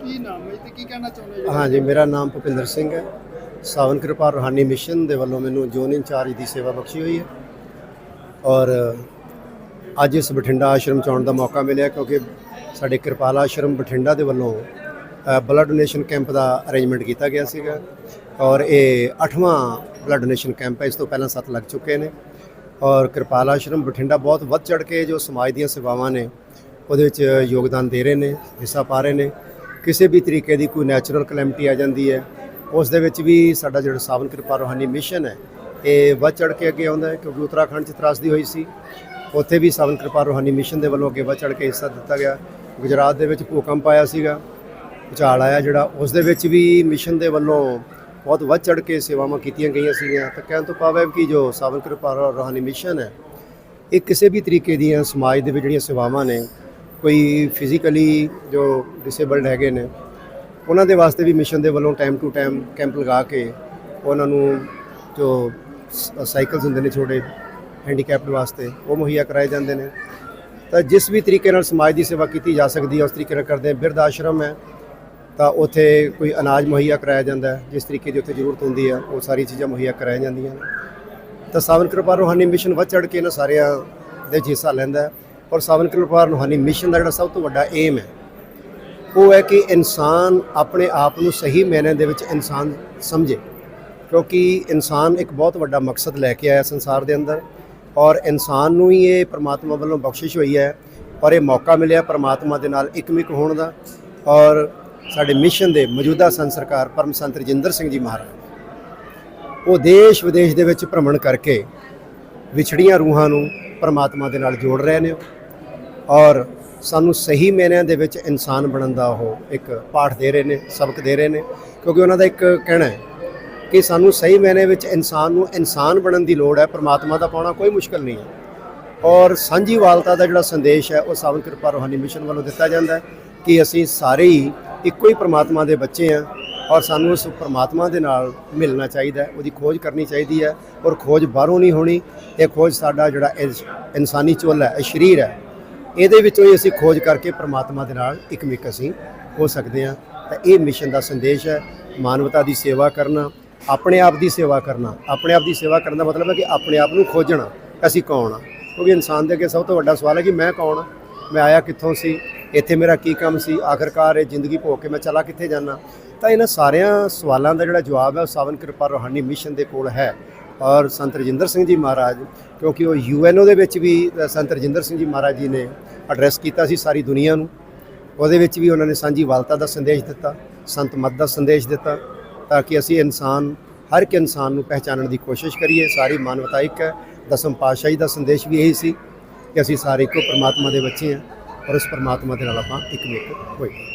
ਕੀ ਨਾਮ ਹੈ ਤੇ ਕੀ ਕਹਿਣਾ ਚਾਹੁੰਦੇ ਹੋ ਹਾਂਜੀ, ਮੇਰਾ ਨਾਮ ਭੁਪਿੰਦਰ ਸਿੰਘ ਹੈ। ਸਾਵਨ ਕਿਰਪਾ ਰੋਹਾਨੀ ਮਿਸ਼ਨ ਦੇ ਵੱਲੋਂ ਮੈਨੂੰ ਜ਼ੋਨ ਇੰਚਾਰਜ ਦੀ ਸੇਵਾ ਬਖਸ਼ੀ ਹੋਈ ਹੈ। ਔਰ ਅੱਜ ਇਸ ਬਠਿੰਡਾ ਆਸ਼ਰਮ ਚ ਦਾ ਮੌਕਾ ਮਿਲਿਆ ਕਿਉਂਕਿ ਸਾਡੇ ਕਿਰਪਾਲ ਆਸ਼ਰਮ ਬਠਿੰਡਾ ਦੇ ਵੱਲੋਂ ਬਲੱਡ ਡੋਨੇਸ਼ਨ ਕੈਂਪ ਦਾ ਅਰੇਂਜਮੈਂਟ ਕੀਤਾ ਗਿਆ ਸੀਗਾ ਔਰ ਇਹ 8ਵਾਂ ਬਲੱਡ ਡੋਨੇਸ਼ਨ ਕੈਂਪ ਹੈ, ਇਸ ਤੋਂ ਪਹਿਲਾਂ 7 ਲੱਗ ਚੁੱਕੇ ਨੇ ਔਰ ਕਿਰਪਾਲ ਆਸ਼ਰਮ ਬਠਿੰਡਾ ਬਹੁਤ ਵੱਧ ਚੜ ਕੇ ਜੋ ਸਮਾਜ ਦੀਆਂ ਸੇਵਾਵਾਂ ਨੇ, ਉਹਦੇ ਵਿੱਚ ਯੋਗਦਾਨ ਦੇ ਰਹੇ ਨੇ, ਹਿੱਸਾ ਪਾ ਰਹੇ ਨੇ, ਕਿਸੇ ਵੀ ਤਰੀਕੇ ਦੀ ਕੋਈ ਨੈਚੁਰਲ ਕਲੈਮਿਟੀ ਆ ਜਾਂਦੀ ਹੈ, ਉਸ ਦੇ ਵਿੱਚ ਵੀ ਸਾਡਾ ਜਿਹੜਾ ਸਾਵਨ ਕਿਰਪਾ ਰੋਹਾਨੀ ਮਿਸ਼ਨ ਹੈ, ਇਹ ਵੱਧ ਚੜ ਕੇ ਅੱਗੇ ਆਉਂਦਾ ਹੈ, ਕਿਉਂਕਿ ਉੱਤਰਾਖੰਡ 'ਚ ਤਰਾਸਦੀ ਹੋਈ ਸੀ, ਉੱਥੇ ਵੀ ਸਾਵਨ ਕਿਰਪਾ ਰੋਹਾਨੀ ਮਿਸ਼ਨ ਦੇ ਵੱਲੋਂ ਅੱਗੇ ਵੱਧ ਚੜ ਕੇ ਹਿੱਸਾ ਦਿੱਤਾ ਗਿਆ, ਗੁਜਰਾਤ ਦੇ ਵਿੱਚ ਭੂਕੰਪ ਆਇਆ ਸੀਗਾ ਭੁਚਾਲ ਆਇਆ ਜਿਹੜਾ ਉਸ ਦੇ ਵਿੱਚ ਵੀ ਮਿਸ਼ਨ ਦੇ ਵੱਲੋਂ ਬਹੁਤ ਵੱਧ ਚੜ ਕੇ ਸੇਵਾਵਾਂ ਕੀਤੀਆਂ ਗਈਆਂ ਸੀਗੀਆਂ। ਤਾਂ ਕਹਿਣ ਤੋਂ ਭਾਵ ਹੈ ਕਿ ਜੋ ਸਾਵਨ ਕਿਰਪਾ ਰੋਹਾਨੀ ਮਿਸ਼ਨ ਹੈ, ਇਹ ਕਿਸੇ ਵੀ ਤਰੀਕੇ ਦੀਆਂ ਸਮਾਜ ਦੇ ਵਿੱਚ ਜਿਹੜੀਆਂ ਸੇਵਾਵਾਂ ਨੇ, ਕੋਈ ਫਿਜ਼ੀਕਲੀ ਜੋ ਡਿਸੇਬਲਡ ਹੈਗੇ ਨੇ, ਉਹਨਾਂ ਦੇ ਵਾਸਤੇ ਵੀ ਮਿਸ਼ਨ ਦੇ ਵੱਲੋਂ ਟਾਈਮ ਟੂ ਟਾਈਮ ਕੈਂਪ ਲਗਾ ਕੇ ਉਹਨਾਂ ਨੂੰ ਜੋ ਸਾਈਕਲਸ ਹੁੰਦੇ ਨੇ ਛੋਟੇ ਹੈਂਡੀਕੈਪਡ ਵਾਸਤੇ, ਉਹ ਮੁਹੱਈਆ ਕਰਾਏ ਜਾਂਦੇ ਨੇ। ਤਾਂ ਜਿਸ ਵੀ ਤਰੀਕੇ ਨਾਲ ਸਮਾਜ ਦੀ ਸੇਵਾ ਕੀਤੀ ਜਾ ਸਕਦੀ ਹੈ, ਉਸ ਤਰੀਕੇ ਨਾਲ ਕਰਦੇ ਹਾਂ। ਬਿਰਧ ਆਸ਼ਰਮ ਹੈ ਤਾਂ ਉੱਥੇ ਕੋਈ ਅਨਾਜ ਮੁਹੱਈਆ ਕਰਾਇਆ ਜਾਂਦਾ ਜਿਸ ਤਰੀਕੇ ਦੀ ਉੱਥੇ ਜ਼ਰੂਰਤ ਹੁੰਦੀ ਹੈ, ਉਹ ਸਾਰੀ ਚੀਜ਼ਾਂ ਮੁਹੱਈਆ ਕਰਾਈਆਂ ਜਾਂਦੀਆਂ ਨੇ। ਤਾਂ ਸਾਵਨ ਕਿਰਪਾ ਰੂਹਾਨੀ ਮਿਸ਼ਨ ਵੱਧ ਚੜ ਕੇ ਇਹਨਾਂ ਸਾਰਿਆਂ ਦੇ 'ਚ ਹਿੱਸਾ ਲੈਂਦਾ ਔਰ ਸਾਵਨ ਕਿਰਪਾ ਰੂਹਾਨੀ ਮਿਸ਼ਨ ਦਾ ਜਿਹੜਾ ਸਭ ਤੋਂ ਵੱਡਾ ਏਮ ਹੈ, ਉਹ ਹੈ ਕਿ ਇਨਸਾਨ ਆਪਣੇ ਆਪ ਨੂੰ ਸਹੀ ਮੈਨੇ ਦੇ ਵਿੱਚ ਇਨਸਾਨ ਸਮਝੇ। ਕਿਉਂਕਿ ਇਨਸਾਨ ਇੱਕ ਬਹੁਤ ਵੱਡਾ ਮਕਸਦ ਲੈ ਕੇ ਆਇਆ ਸੰਸਾਰ ਦੇ ਅੰਦਰ ਔਰ ਇਨਸਾਨ ਨੂੰ ਹੀ ਇਹ ਪ੍ਰਮਾਤਮਾ ਵੱਲੋਂ ਬਖਸ਼ਿਸ਼ ਹੋਈ ਹੈ, ਔਰ ਇਹ ਮੌਕਾ ਮਿਲਿਆ ਪ੍ਰਮਾਤਮਾ ਦੇ ਨਾਲ ਇਕਮਿਕ ਹੋਣ ਦਾ ਔਰ ਸਾਡੇ ਮਿਸ਼ਨ ਦੇ ਮੌਜੂਦਾ ਸੰਤ ਸਰਕਾਰ ਪਰਮ ਸੰਤ ਰਜਿੰਦਰ ਸਿੰਘ ਜੀ ਮਹਾਰਾਜ। ਉਹ ਦੇਸ਼ ਵਿਦੇਸ਼ ਦੇ ਵਿੱਚ ਭ੍ਰਮਣ ਕਰਕੇ ਵਿਛੜੀਆਂ ਰੂਹਾਂ ਨੂੰ ਪਰਮਾਤਮਾ ਦੇ ਨਾਲ ਜੋੜ ਰਹੇ ਨੇ ਔਰ ਸਾਨੂੰ ਸਹੀ ਮਾਇਨਿਆਂ ਦੇ ਵਿੱਚ ਇਨਸਾਨ ਬਣਨ ਦਾ ਉਹ ਇੱਕ ਪਾਠ ਦੇ ਰਹੇ ਨੇ, ਸਬਕ ਦੇ ਰਹੇ ਨੇ। ਕਿਉਂਕਿ ਉਹਨਾਂ ਦਾ ਇੱਕ ਕਹਿਣਾ ਹੈ ਕਿ ਸਾਨੂੰ ਸਹੀ ਮਾਇਨੇ ਵਿੱਚ ਇਨਸਾਨ ਨੂੰ ਇਨਸਾਨ ਬਣਨ ਦੀ ਲੋੜ ਹੈ, ਪਰਮਾਤਮਾ ਦਾ ਪਾਉਣਾ ਕੋਈ ਮੁਸ਼ਕਲ ਨਹੀਂ ਹੈ। ਔਰ ਸਾਂਝੀਵਾਲਤਾ ਦਾ ਜਿਹੜਾ ਸੰਦੇਸ਼ ਹੈ, ਉਹ ਸਾਵਨ ਕਿਰਪਾ ਰੋਹਾਨੀ ਮਿਸ਼ਨ ਵੱਲੋਂ ਦਿੱਤਾ ਜਾਂਦਾ ਹੈ ਕਿ ਅਸੀਂ ਸਾਰੇ ਹੀ ਇੱਕੋ ਹੀ ਪਰਮਾਤਮਾ ਦੇ ਬੱਚੇ ਆ ਔਰ ਸਾਨੂੰ ਉਸ ਪਰਮਾਤਮਾ ਦੇ ਨਾਲ ਮਿਲਣਾ ਚਾਹੀਦਾ ਉਹਦੀ ਖੋਜ ਕਰਨੀ ਚਾਹੀਦੀ ਹੈ ਔਰ ਖੋਜ ਬਾਹਰੋਂ ਨਹੀਂ ਹੋਣੀ, ਇਹ ਖੋਜ ਸਾਡਾ ਜਿਹੜਾ ਇਨਸ- ਇਨਸਾਨੀ ਚੋਲਾ ਹੈ, ਇਹ ਸਰੀਰ ਹੈ, ਇਹਦੇ ਵਿੱਚੋਂ ਹੀ ਅਸੀਂ ਖੋਜ ਕਰਕੇ ਪਰਮਾਤਮਾ ਦੇ ਨਾਲ ਇਕਮਿਕ ਅਸੀਂ ਹੋ ਸਕਦੇ ਹਾਂ। ਤਾਂ ਇਹ ਮਿਸ਼ਨ ਦਾ ਸੰਦੇਸ਼ ਹੈ, ਮਾਨਵਤਾ ਦੀ ਸੇਵਾ ਕਰਨਾ, ਆਪਣੇ ਆਪ ਦੀ ਸੇਵਾ ਕਰਨਾ। ਆਪਣੇ ਆਪ ਦੀ ਸੇਵਾ ਕਰਨ ਦਾ ਮਤਲਬ ਹੈ ਕਿ ਆਪਣੇ ਆਪ ਨੂੰ ਖੋਜਣਾ, ਅਸੀਂ ਕੌਣ ਆ ਕਿਉਂਕਿ ਇਨਸਾਨ ਦੇ ਅੱਗੇ ਸਭ ਤੋਂ ਵੱਡਾ ਸਵਾਲ ਹੈ ਕਿ ਮੈਂ ਕੌਣ ਆ ਮੈਂ ਆਇਆ ਕਿੱਥੋਂ ਸੀ? ਇੱਥੇ ਮੇਰਾ ਕੀ ਕੰਮ ਸੀ? ਆਖਰਕਾਰ ਇਹ ਜ਼ਿੰਦਗੀ ਭੋਗ ਕੇ ਮੈਂ ਚਲਾ ਕਿੱਥੇ ਜਾਣਾ ਤਾਂ ਇਹਨਾਂ ਸਾਰਿਆਂ ਸਵਾਲਾਂ ਦਾ ਜਿਹੜਾ ਜਵਾਬ ਹੈ ਉਹ ਸਾਵਨ ਕਿਰਪਾ ਰੋਹਾਨੀ ਮਿਸ਼ਨ ਦੇ ਕੋਲ ਹੈ। ਔਰ ਸੰਤ ਰਜਿੰਦਰ ਸਿੰਘ ਜੀ ਮਹਾਰਾਜ, ਕਿਉਂਕਿ ਉਹ ਯੂਐਨਓ ਦੇ ਵਿੱਚ ਵੀ ਸੰਤ ਰਜਿੰਦਰ ਸਿੰਘ ਜੀ ਮਹਾਰਾਜ ਜੀ ਨੇ ਐਡਰੈਸ ਕੀਤਾ ਸੀ ਸਾਰੀ ਦੁਨੀਆ ਨੂੰ। ਉਹਦੇ ਵਿੱਚ ਵੀ ਉਹਨਾਂ ਨੇ ਸਾਂਝੀ ਵਾਲਤਾ ਦਾ ਸੰਦੇਸ਼ ਦਿੱਤਾ, ਸੰਤ ਮਤ ਦਾ ਸੰਦੇਸ਼ ਦਿੱਤਾ, ਤਾਂ ਕਿ ਅਸੀਂ ਇਨਸਾਨ, ਹਰ ਇੱਕ ਇਨਸਾਨ ਨੂੰ ਪਹਿਚਾਨਣ ਦੀ ਕੋਸ਼ਿਸ਼ ਕਰੀਏ। ਸਾਰੀ ਮਾਨਵਤਾ ਇੱਕ ਹੈ। ਦਸਮ ਪਾਤਸ਼ਾਹੀ ਦਾ ਸੰਦੇਸ਼ ਵੀ ਇਹੀ ਸੀ ਕਿ ਅਸੀਂ ਸਾਰੇ ਇੱਕੋ ਪਰਮਾਤਮਾ ਦੇ ਬੱਚੇ ਹਾਂ। ਔਰ ਉਸ ਪਰਮਾਤਮਾ ਦੇ ਨਾਲ ਆਪਾਂ ਇੱਕ ਮਿੱਕ ਹੋਈਏ